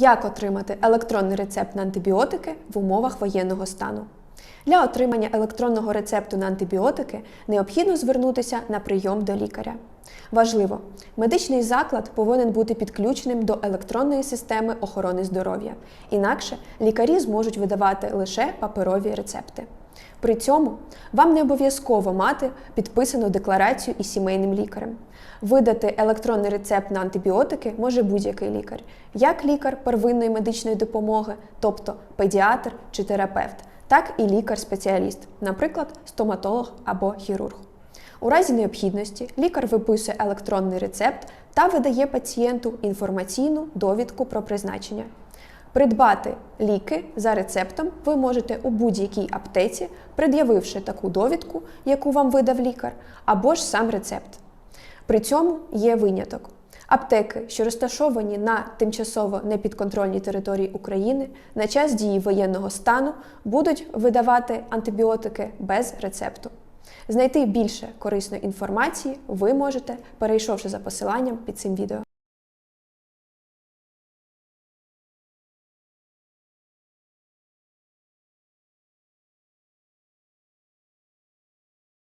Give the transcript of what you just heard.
Як отримати електронний рецепт на антибіотики в умовах воєнного стану? Для отримання електронного рецепту на антибіотики необхідно звернутися на прийом до лікаря. Важливо, медичний заклад повинен бути підключеним до електронної системи охорони здоров'я, інакше лікарі зможуть видавати лише паперові рецепти. При цьому вам не обов'язково мати підписану декларацію із сімейним лікарем. Видати електронний рецепт на антибіотики може будь-який лікар, як лікар первинної медичної допомоги, тобто педіатр чи терапевт, так і лікар-спеціаліст, наприклад, стоматолог або хірург. У разі необхідності лікар виписує електронний рецепт та видає пацієнту інформаційну довідку про призначення. Придбати ліки за рецептом ви можете у будь-якій аптеці, пред'явивши таку довідку, яку вам видав лікар, або ж сам рецепт. При цьому є виняток. Аптеки, що розташовані на тимчасово непідконтрольній території України, на час дії воєнного стану будуть видавати антибіотики без рецепту. Знайти більше корисної інформації ви можете, перейшовши за посиланням під цим відео.